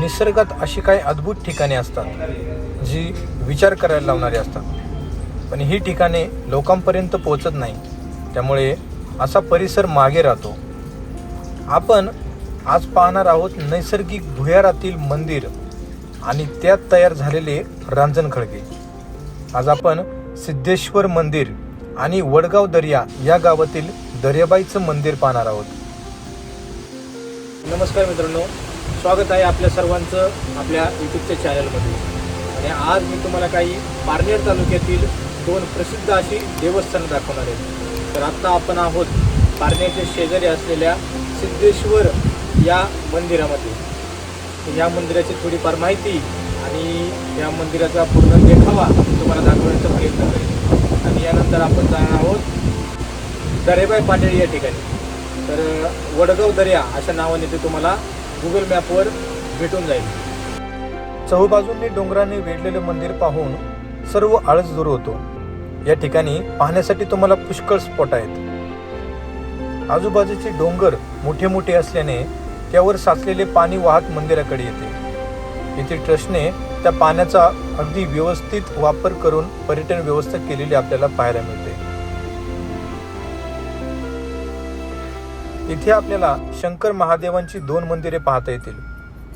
निसर्गात अशी काही अद्भुत ठिकाणे असतात जी विचार करायला लावणारी असतात. पण ही ठिकाणे लोकांपर्यंत पोहोचत नाही. त्यामुळे असा परिसर मागे राहतो. आपण आज पाहणार आहोत नैसर्गिक भुयारातील मंदिर आणि त्यात तयार झालेले रांजण खळगे. आज आपण सिद्धेश्वर मंदिर आणि वडगाव दर्या या गावातील दर्याबाईचं मंदिर पाहणार आहोत. नमस्कार मित्रांनो. स्वागत आहे आपल्या सर्वांचं आपल्या यूट्यूबच्या चॅनलमध्ये आणि आज मी तुम्हाला काही पारनेर तालुक्यातील दोन प्रसिद्ध अशी देवस्थानं दाखवणार आहे. तर आत्ता आपण आहोत पारनेरच्या शेजारी असलेल्या सिद्धेश्वर या मंदिरामध्ये. या मंदिराची थोडीफार माहिती आणि या मंदिराचा पूर्ण देखावा तुम्हाला दाखवण्याचा प्रयत्न करेन. आणि यानंतर आपण जाणार आहोत दरेबाई पाटील या ठिकाणी. तर वडगाव दर्या अशा नावाने ते तुम्हाला गुगल मॅपवर भेटून जाईल. चहूबाजूंनी डोंगराने वेढलेले मंदिर पाहून सर्व आळस दूर होतो. या ठिकाणी पाहण्यासाठी तुम्हाला पुष्कळ स्पॉट आहेत. आजूबाजूचे डोंगर मोठे मोठे असल्याने त्यावर साचलेले पाणी वाहत मंदिराकडे येते. येथे ट्रस्टने त्या पाण्याचा अगदी व्यवस्थित वापर करून पर्यटन व्यवस्था केलेली आपल्याला पाहायला मिळते. इथे आपल्याला शंकर महादेवांची दोन मंदिरे पाहता येतील.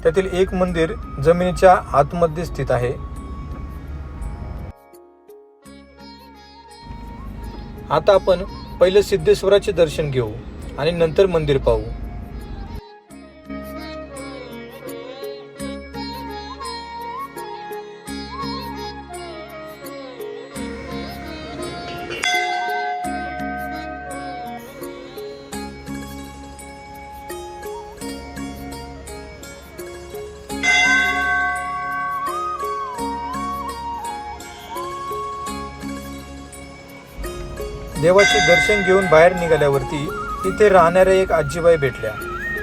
त्यातील एक मंदिर जमिनीच्या आतमध्ये स्थित आहे. आता आपण पहिलं सिद्धेश्वराचे दर्शन घेऊ आणि नंतर मंदिर पाहू. देवाचे दर्शन घेऊन बाहेर निघाल्यावरती तिथे राहणाऱ्या एक आजीबाई भेटल्या.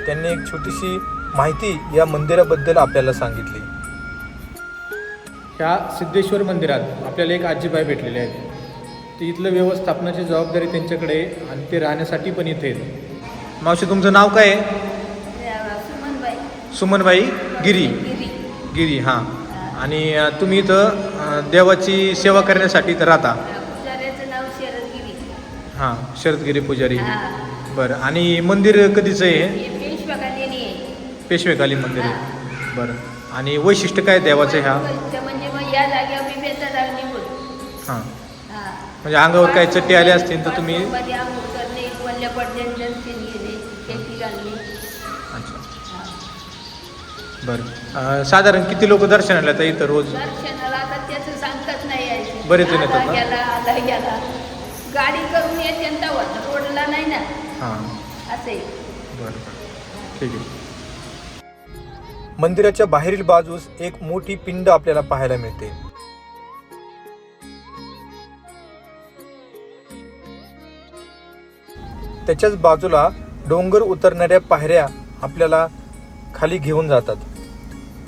त्यांनी एक छोटीशी माहिती या मंदिराबद्दल आपल्याला सांगितली. ह्या सिद्धेश्वर मंदिरात आपल्याला एक आजीबाई भेटलेले आहेत. ते इथलं व्यवस्थापनाची जबाबदारी त्यांच्याकडे आहे आणि ते राहण्यासाठी पण इथे आहेत. मावशी तुमचं नाव काय आहे? सुमनबाई. सुमनबाई गिरी. गिरी. हां. आणि तुम्ही इथं देवाची सेवा करण्यासाठी इथं राहता. शरदगिरी हां शरदगिरी पुजारी. बरं आणि मंदिर कधीचं आहे पेशवेकाली मंदिर आहे. बरं आणि वैशिष्ट्य काय देवाचं ह्या? म्हणजे हां. म्हणजे अंगावर काही चट्टे आले असतील तर तुम्ही. बरं. साधारण किती लोक दर्शनाला येतात इथं रोज? बरेच जण येतात गाडी करून येते तेव्हा रोडला नाही ना. हां. असे. बरं ठीक आहे. मंदिराच्या बाहेरील बाजूस एक मोठी पिंड आपल्याला पाहायला मिळते. त्याच्याच बाजूला डोंगर उतरणाऱ्या पायऱ्या आपल्याला खाली घेऊन जातात.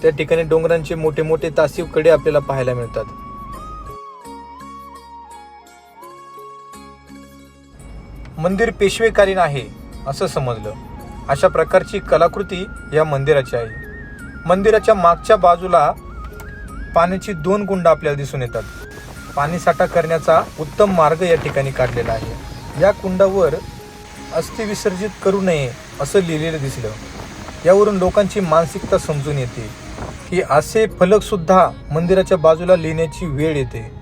त्या ठिकाणी डोंगरांचे मोठे मोठे तासीवकडे आपल्याला पाहायला मिळतात. मंदिर पेशवेकालीन आहे असं समजलं. अशा प्रकारची कलाकृती या मंदिराची आहे. मंदिराच्या मागच्या बाजूला पाण्याची दोन कुंड आपल्याला दिसून येतात. पाणीसाठा करण्याचा उत्तम मार्ग या ठिकाणी काढलेला आहे. या कुंडावर अस्थि विसर्जित करू नये असं लिहिलेलं दिसलं. यावरून लोकांची मानसिकता समजून येते की असे फलकसुद्धा मंदिराच्या बाजूला लिहिण्याची वेळ येते.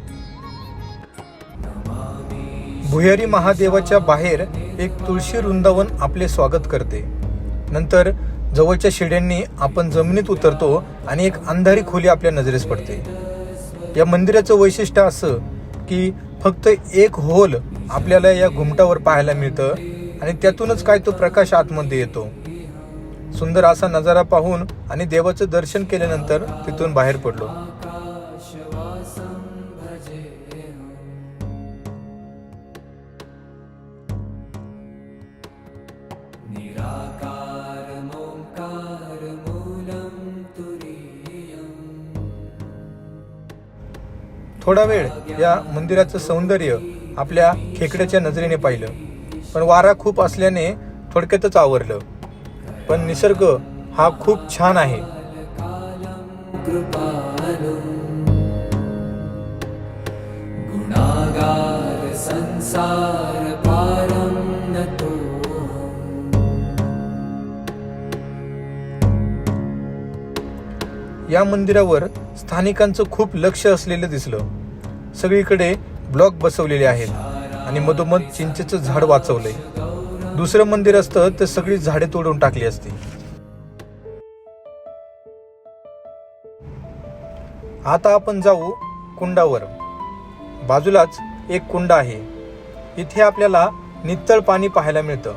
भुयारी महादेवाच्या बाहेर एक तुळशी वृंदावन आपले स्वागत करते. नंतर जवळच्या शिड्यांनी आपण जमिनीत उतरतो आणि एक अंधारी खोली आपल्या नजरेस पडते. या मंदिराचं वैशिष्ट्य असं की फक्त एक होल आपल्याला या घुमटावर पाहायला मिळतं आणि त्यातूनच काय तो प्रकाश आतमध्ये येतो. सुंदर असा नजारा पाहून आणि देवाचं दर्शन केल्यानंतर तिथून बाहेर पडलो. थोडा वेळ या मंदिराचं सौंदर्य आपल्या खेकड्याच्या नजरेने पाहिलं. पण वारा खूप असल्याने थोडक्यातच आवरलं. पण निसर्ग हा खूप छान आहे. संसार पारं या मंदिरावर स्थानिकांचं खूप लक्ष असलेलं दिसलं. सगळीकडे ब्लॉक बसवलेले आहेत आणि मधोमध चिंचेचं झाड वाचवलंय. दुसरं मंदिर असतं तर सगळी झाडे तोडून टाकली असती. आता आपण जाऊ कुंडावर. बाजूलाच एक कुंड आहे. इथे आपल्याला नितळ पाणी पाहायला मिळतं.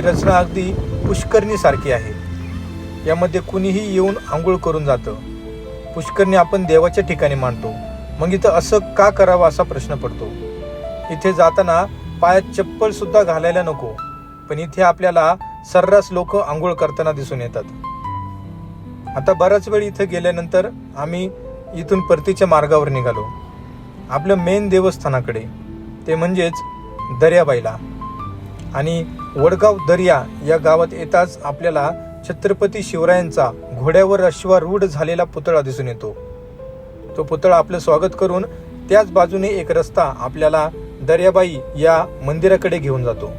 याची रचना अगदी पुष्करणीसारखी आहे. यामध्ये कुणीही येऊन आंघोळ करून जातं. पुष्करणी आपण देवाच्या ठिकाणी मांडतो मग इथं असं का करावं असा प्रश्न पडतो. इथे जाताना पायात चप्पल सुद्धा घालायला नको पण इथे आपल्याला सर्रास लोक आंघोळ करताना दिसून येतात. आता बराच वेळ इथं गेल्यानंतर आम्ही इथून परतीच्या मार्गावर निघालो. आपलं मेन देवस्थानाकडे ते म्हणजेच दर्याबाईला. आणि वडगाव दर्या या गावात येताच आपल्याला छत्रपती शिवरायांचा घोड्यावर अश्वारूढ झालेला पुतळा दिसून येतो. तो पुतळा आपलं स्वागत करून त्याच बाजूने एक रस्ता आपल्याला दर्याबाई या मंदिराकडे घेऊन जातो.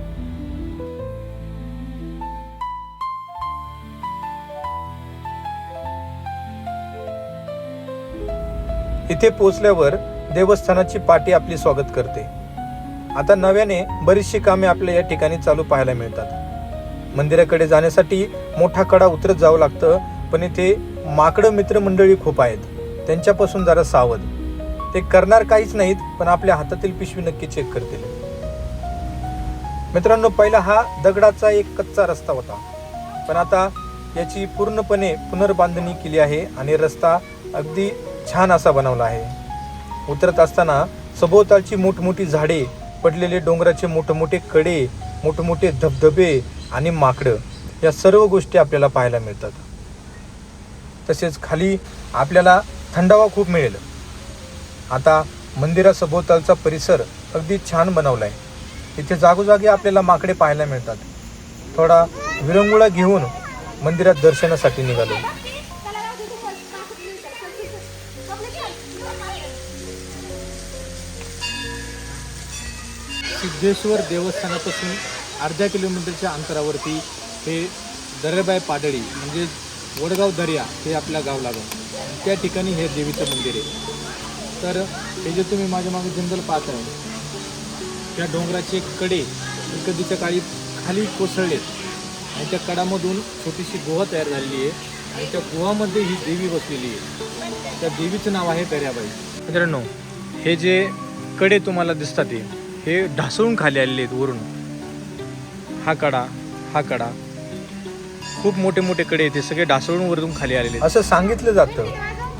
इथे पोचल्यावर देवस्थानाची पाटी आपली स्वागत करते. आता नव्याने बरीचशी कामे आपल्या या ठिकाणी चालू पाहायला मिळतात. मंदिराकडे जाण्यासाठी मोठा कडा उतरत जावं लागतं पण इथे माकडं मित्रमंडळी खूप आहेत. त्यांच्यापासून जरा सावध. ते करणार काहीच नाहीत पण आपल्या हातातील पिशवी नक्की चेक करतील. मित्रांनो पहिला हा दगडाचा एक कच्चा रस्ता होता. पण आता याची पूर्णपणे पुनर्बांधणी केली आहे आणि रस्ता अगदी छान असा बनवला आहे. उतरत असताना सभोवतालची मोठमोठी झाडे पडलेले डोंगराचे मोठमोठे कडे मोठमोठे धबधबे आणि माकडं या सर्व गोष्टी आपल्याला पाहायला मिळतात. तसेच खाली आपल्याला थंडावा खूप मिळेल. आता मंदिरासभोवतालचा परिसर अगदी छान बनवला आहे इथे जागोजागी आपल्याला माकडे पाहायला मिळतात. थोडा विरंगुळा घेऊन मंदिरात दर्शनासाठी निघालो. सिद्धेश्वर देवस्थानापासून अर्ध्या किलोमीटरच्या अंतरावरती हे दर्याबाई पाडळी म्हणजे वडगाव दर्या हे आपल्या गाव लागून त्या ठिकाणी हे देवीचं मंदिर आहे. तर हे जे तुम्ही माझ्या मागे जंगल पाहत आहे त्या डोंगराचे कडे कधीच्या काळी खाली कोसळलेत आणि त्या कडामधून छोटीशी गुहा तयार झालेली आहे आणि त्या गुहामध्ये ही देवी बसलेली आहे. त्या देवीचं नाव आहे दर्याबाई. मित्रांनो हे जे कडे तुम्हाला दिसतात हे हे ढासळून खाली आलेले आहेत वरून. हा कडा हा कडा. खूप मोठे मोठे कडे आहेत सगळे ढासळून वरून खाली आलेले असं सांगितलं जातं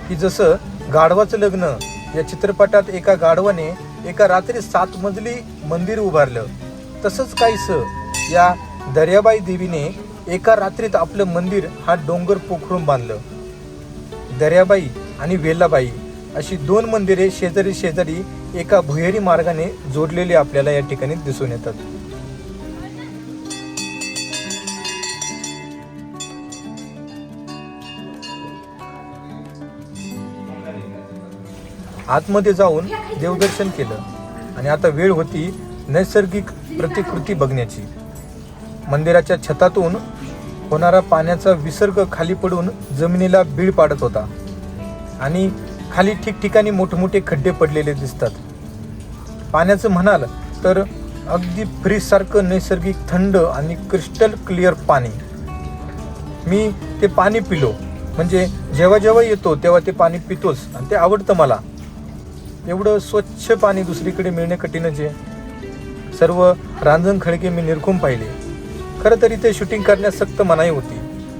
की जसं गाढवाचं लग्न या चित्रपटात एका गाढवाने एका रात्री सात मजली मंदिर उभारलं तसंच काहीस या दर्याबाई देवीने एका रात्रीत आपलं मंदिर हा डोंगर पोखरून बांधलं. दर्याबाई आणि वेलाबाई अशी दोन मंदिरे शेजारी शेजारी एका भुहेरी मार्गाने जोडलेली आपल्याला या ठिकाणी दिसून येतात. आतमध्ये जाऊन देवदर्शन केलं. आणि आता वेळ होती नैसर्गिक प्रतिकृती बघण्याची. मंदिराच्या छतातून होणारा पाण्याचा विसर्ग खाली पडून जमिनीला बीळ पाडत होता. आणि खाली ठिकठिकाणी मोठमोठे खड्डे पडलेले दिसतात. पाण्याचं म्हणाल तर अगदी फ्रीजसारखं नैसर्गिक थंड आणि क्रिस्टल क्लिअर पाणी. मी ते पाणी पिलो. म्हणजे जेव्हा जेव्हा येतो तेव्हा ते पाणी पितोच. आणि ते आवडतं मला. एवढं स्वच्छ पाणी दुसरीकडे मिळणे कठीणच आहे. सर्व रांजण खळगे मी निरखून पाहिले. खरं तर इथे शूटिंग करण्यास सक्त मनाई होती.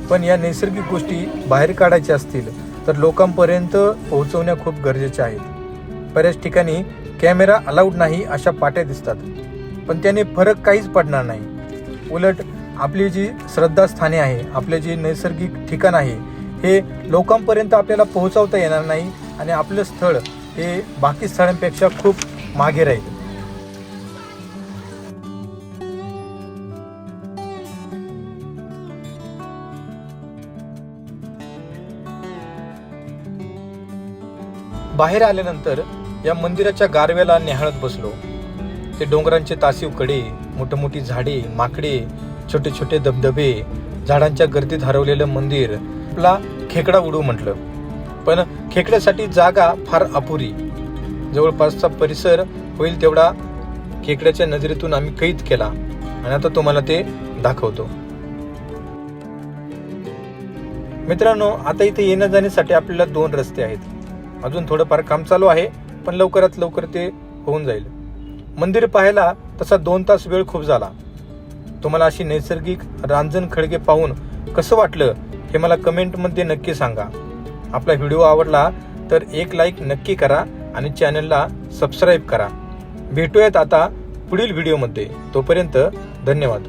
पण या नैसर्गिक गोष्टी बाहेर काढायच्या असतील तर लोकांपर्यंत पोहोचवण्या खूप गरजेच्या आहेत बऱ्याच ठिकाणी कॅमेरा अलाउड नाही अशा पाट्या दिसतात. पण त्याने फरक काहीच पडणार नाही. उलट आपली जी श्रद्धास्थाने आहे आपले जे नैसर्गिक ठिकाण आहे हे लोकांपर्यंत आपल्याला पोहोचवता येणार नाही आणि आपलं स्थळ हे बाकी स्थळांपेक्षा खूप मागे राहील. बाहेर आल्यानंतर या मंदिराच्या गारव्याला निहाळत बसलो. ते डोंगरांचे तासीवकडे मोठमोठी मोठी झाडे माकडे छोटे छोटे धबधबे झाडांच्या गर्दीत हरवलेलं मंदिर आपला खेकडा उडू म्हटलं. पण खेकड्यासाठी जागा फार अपुरी. जवळपासचा परिसर होईल तेवढा खेकड्याच्या नजरेतून आम्ही कैद केला आणि आता तुम्हाला ते दाखवतो. मित्रांनो आता इथे येण्या जाण्यासाठी आपल्याला दोन रस्ते आहेत. अजून थोडंफार काम चालू आहे पण लवकरात लवकर ते होऊन जाईल. मंदिर पाहायला तसा दोन तास वेळ खूप झाला. तुम्हाला अशी नैसर्गिक रांजण खळगे पाहून कसं वाटलं हे मला कमेंटमध्ये नक्की सांगा. आपला व्हिडिओ आवडला तर एक लाईक नक्की करा आणि चॅनलला सबस्क्राईब करा. भेटूयात आता पुढील व्हिडिओमध्ये तोपर्यंत धन्यवाद.